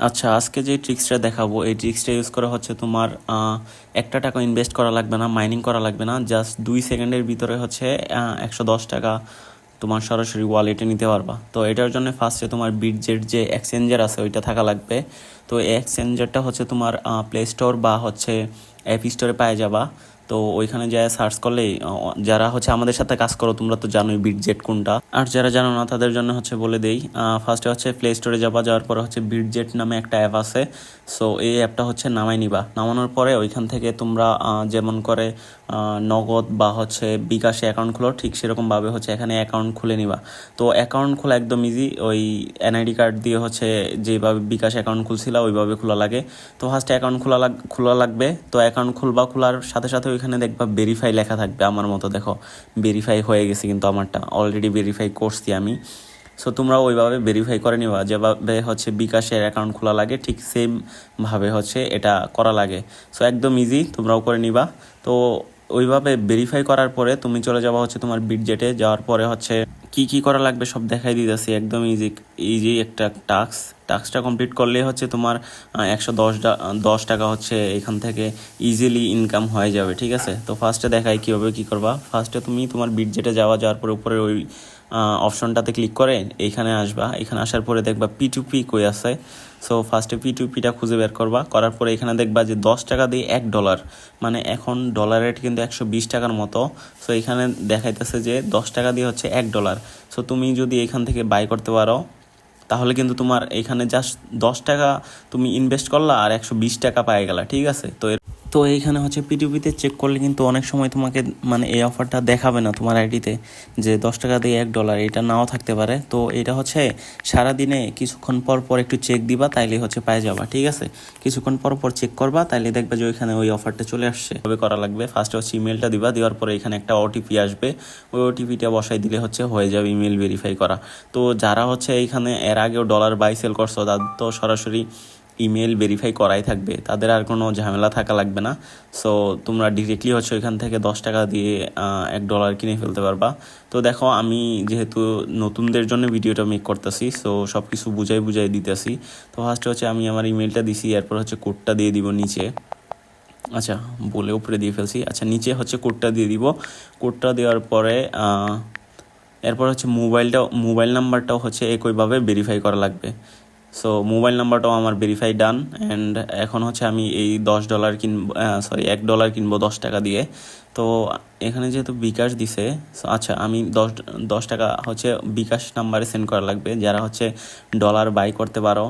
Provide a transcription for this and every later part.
আচ্ছা আজকে যে ট্রিক্সটা দেখাবো, এই ট্রিক্সটা ইউজ করা হচ্ছে তোমার একটা টাকা ইনভেস্ট করা লাগবে না মাইনিং করা লাগবে না জাস্ট দুই সেকেন্ডের ভিতরে হচ্ছে একশো দশ টাকা তোমার সরাসরি ওয়ালেটে নিতে পারবা। তো এটার জন্য ফার্স্টে তোমার বিটজেট যে এক্সচেঞ্জার আছে, ওইটা থাকা লাগবে। তো এই এক্সচেঞ্জারটা হচ্ছে তোমার প্লে স্টোর বা হচ্ছে অ্যাপ স্টোরে পাওয়া যাবা। তো ওইখানে যায় সার্চ করলেই আহ, যারা হচ্ছে আমাদের সাথে কাজ করো তোমরা তো জানোই বিট বিটজেট কোনটা। আর যারা জানো না তাদের জন্য হচ্ছে বলে দেই ফার্স্টে হচ্ছে প্লে স্টোরে যাবা যাওয়ার পরে হচ্ছে বিট বিটজেট নামে একটা অ্যাপ আছে। সো এই অ্যাপটা হচ্ছে নামাই নিবা। নামানোর পরে ওইখান থেকে তোমরা যেমন করে নগদ বা হচ্ছে বিকাশে অ্যাকাউন্ট খোলো ঠিক সেরকমভাবে হচ্ছে এখানে অ্যাকাউন্ট খুলে নিবা। তো অ্যাকাউন্ট খোলা একদম ইজি ওই এনআইডি কার্ড দিয়ে হচ্ছে যেভাবে বিকাশ অ্যাকাউন্ট খুলছিলা ওইভাবে খোলা লাগে। তো ফার্স্টে অ্যাকাউন্ট খোলা লাগ খোলা লাগবে। তো অ্যাকাউন্ট খুলবা খোলার সাথে সাথে ওইখানে দেখবা ভেরিফাই লেখা থাকবে। আমার মতো দেখো ভেরিফাই হয়ে গেছে কিন্তু আমারটা। অলরেডি ভেরিফাই করছি আমি। সো তোমরা ওইভাবে ভেরিফাই করে নিবা। যেভাবে হচ্ছে বিকাশের অ্যাকাউন্ট খোলা লাগে, ঠিক সেম ভাবে হচ্ছে এটা করা লাগে। সো একদম ইজি তোমরাও করে নিবা। তো, ওইভাবে ভেরিফাই করার পরে তুমি চলে যাবা হচ্ছে তোমার বিটজেটে যাওয়ার পরে হচ্ছে কি কি করা লাগবে সব দেখাই দিতেছি, একদম ইজি ইজি একটা টাস্ক টাস্কটা কমপ্লিট করলে হচ্ছে তোমার একশো দশ দশ টাকা হচ্ছে এখান থেকে ইজিলি ইনকাম হয়ে যাবে, ঠিক আছে? তো ফার্স্টে দেখাই কীভাবে কী করবা। ফার্স্টে তুমি তোমার বিটজেটে যাওয়া, যাওয়ার পরে উপরে ওই অপশনটাতে ক্লিক করে, এইখানে আসবা। এখানে আসার পরে দেখবা পি টু পি কই আছে। সো ফার্স্টে পি টু পিটা খুঁজে বের করবা। করার পরে এখানে দেখবা যে দশ টাকা দিয়ে এক ডলার মানে এখন ডলার রেট কিন্তু একশো বিশ টাকার মতো। সো এখানে দেখাইতেছে যে দশ টাকা দিয়ে হচ্ছে এক ডলার সো তুমি যদি এখান থেকে বাই করতে পারো, তাহলে কিন্তু তোমার এখানে জাস্ট দশ টাকা তুমি ইনভেস্ট করলা আর একশো বিশ টাকা পাই গেলা। ঠিক আছে? তো তো এইখানে হচ্ছে পিটিপিতে চেক করলে কিন্তু অনেক সময় তোমাকে মানে এই অফারটা দেখাবে না তোমার আইডিতে যে দশ টাকা দিয়ে এক ডলার এটা নাও থাকতে পারে। তো এটা হচ্ছে সারাদিনে কিছুক্ষণ পর পর একটু চেক দিবা, তাইলে হচ্ছে পাই যাবা, ঠিক আছে? কিছুক্ষণ পর পর চেক করবা, তাইলে দেখবে যে ওইখানে ওই অফারটা চলে আসছে। তবে করা লাগবে। ফার্স্টে হচ্ছে ইমেলটা দিবা, দেওয়ার পরে এখানে একটা ওটিপি আসবে। ওই ওটিপিটা বসাই দিলে হচ্ছে হয়ে যাবে ইমেল ভেরিফাই করা। তো যারা হচ্ছে এইখানে এর আগেও ডলার বাই সেল করছ, তাদের তো সরাসরি ইমেল ভেরিফাই করাই থাকবে। তাদের আর কোনো ঝামেলা থাকা লাগবে না। সো তোমরা ডিরেক্টলি হচ্ছে ওইখান থেকে দশ টাকা দিয়ে এক ডলার কিনে ফেলতে পারবা। তো দেখো, আমি যেহেতু নতুনদের জন্য ভিডিওটা মেক করতেছি সো সব কিছু বুঝাই বুঝাই দিতেছি। তো ফার্স্টে হচ্ছে আমি আমার ইমেলটা দিছি, এরপর হচ্ছে কোডটা দিয়ে দিব নিচে। আচ্ছা বলে উপরে দিয়ে ফেলছি। আচ্ছা নিচে হচ্ছে কোডটা দিয়ে দিব। কোডটা দেওয়ার পরে এরপর হচ্ছে মোবাইলটা মোবাইল নাম্বারটাও হচ্ছে একইভাবে ভেরিফাই করা লাগবে। সো মোবাইল নাম্বারটাও আমার ভেরিফাই ডান অ্যান্ড এখন হচ্ছে আমি এই দশ ডলার কিনবো সরি এক ডলার কিনবো দশ টাকা দিয়ে। তো এখানে যেহেতু বিকাশ দিছে আচ্ছা আমি দশ দশ টাকা হচ্ছে বিকাশ নাম্বারে সেন্ড করা লাগবে। যারা হচ্ছে ডলার বাই করতে পারো,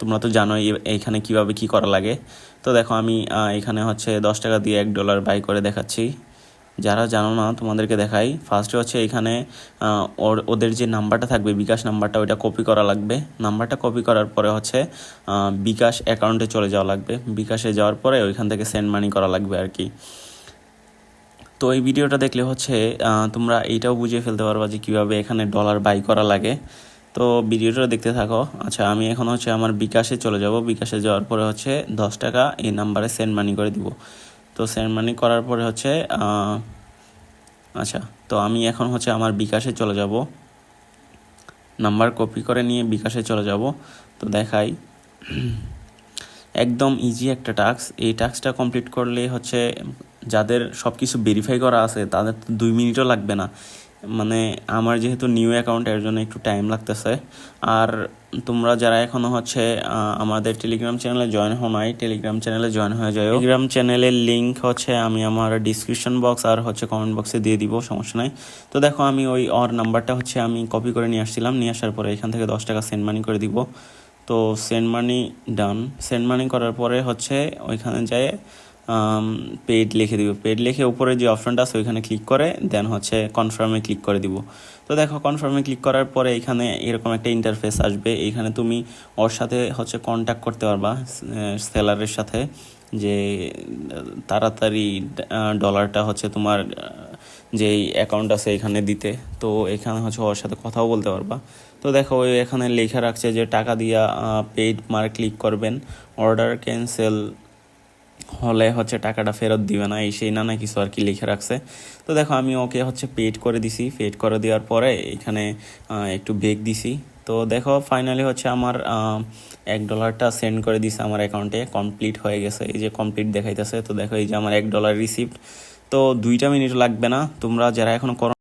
তোমরা তো জানোই এইখানে কীভাবে কি করা লাগে। তো দেখো, আমি এখানে হচ্ছে দশ টাকা দিয়ে এক ডলার বাই করে দেখাচ্ছি। যারা জানো না, তোমাদেরকে দেখাই। ফার্স্টে হচ্ছে এখানে ওর- ওদের যে নাম্বারটা থাকবে, বিকাশ নাম্বারটা, ওইটা কপি করা লাগবে। নাম্বারটা কপি করার পরে হচ্ছে বিকাশ অ্যাকাউন্টে চলে যাওয়া লাগবে। বিকাশে যাওয়ার পরে ওইখান থেকে সেন্ড মানি করা লাগবে আর কি। তো এই ভিডিওটা দেখলে হচ্ছে তোমরা এইটাও বুঝিয়ে ফেলতে পারবা যে কীভাবে এখানে ডলার বাই করা লাগে। তো ভিডিওটা দেখতে থাকো। আচ্ছা আমি এখন হচ্ছে আমার বিকাশে চলে যাব। বিকাশে যাওয়ার পরে হচ্ছে দশ টাকা এই নাম্বারে সেন্ড মানি করে দিব। তো সেন্ড মানি করার পরে হচ্ছে আচ্ছা তো আমি এখন হচ্ছে আমার বিকাশে চলে যাব। নাম্বার কপি করে নিয়ে বিকাশে চলে যাব। তো দেখাই। একদম ইজি একটা টাস্ক এই টাস্কটা কমপ্লিট করলে হচ্ছে যাদের সব কিছু ভেরিফাই করা আছে, তাদের তো দুই মিনিটও লাগবে না। মানে আমার যেহেতু নিউ অ্যাকাউন্ট এর জন্য একটু টাইম লাগতেছে। আর তোমরা যারা এখনও হচ্ছে আমাদের টেলিগ্রাম চ্যানেলে জয়েন হও নাই টেলিগ্রাম চ্যানেলে জয়েন হয়ে যাও টেলিগ্রাম চ্যানেলের লিংক হচ্ছে আমি আমার ডিসক্রিপশন বক্স আর হচ্ছে কমেন্ট বক্সে দিয়ে দিব, সমস্যা নাই। তো দেখো, আমি ওই ওর নাম্বারটা হচ্ছে আমি কপি করে নিয়ে আসছিলাম, নিয়ে আসার পরে এখান থেকে দশ টাকা সেন্ড মানি করে দিব। তো সেন্ড মানি ডান সেন্ড মানি করার পরে হচ্ছে ওইখানে যায় পেড লিখে দিব। পেড লিখে উপরে যে অপশনটা আছে, ওইখানে ক্লিক করে দেন হচ্ছে কনফার্মে ক্লিক করে দিব। তো দেখো কনফার্মে ক্লিক করার পরে এখানে এরকম একটা ইন্টারফেস আসবে। এইখানে তুমি ওর সাথে হচ্ছে কন্ট্যাক্ট করতে পারবা সেলারের সাথে, যে, তাড়াতাড়ি ডলারটা হচ্ছে তোমার যেই অ্যাকাউন্ট আছে এখানে দিতে। তো এখানে হচ্ছে ওর সাথে কথাও বলতে পারবা। তো দেখো ওই এখানে লেখা রাখছে যে, টাকা দিয়া পেইড মার ক্লিক করবেন। অর্ডার ক্যান্সেল হলে হচ্ছে টাকাটা ফেরত দিবে না, এই সেই নানা কিছু আর কি লিখে রাখছে। তো দেখো, আমি ওকে হচ্ছে পেড করে দিছি। পেড করে দেওয়ার পরে এখানে একটু বেগ দিছি। তো দেখো ফাইনালি হচ্ছে আমার এক ডলারটা সেন্ড করে দিছে আমার অ্যাকাউন্টে কমপ্লিট হয়ে গেছে। এই যে কমপ্লিট দেখাইতেছে। তো দেখো, এই যে আমার এক ডলার রিসিপ্ট তো দুইটা মিনিট লাগবে না। তোমরা যারা এখনও করো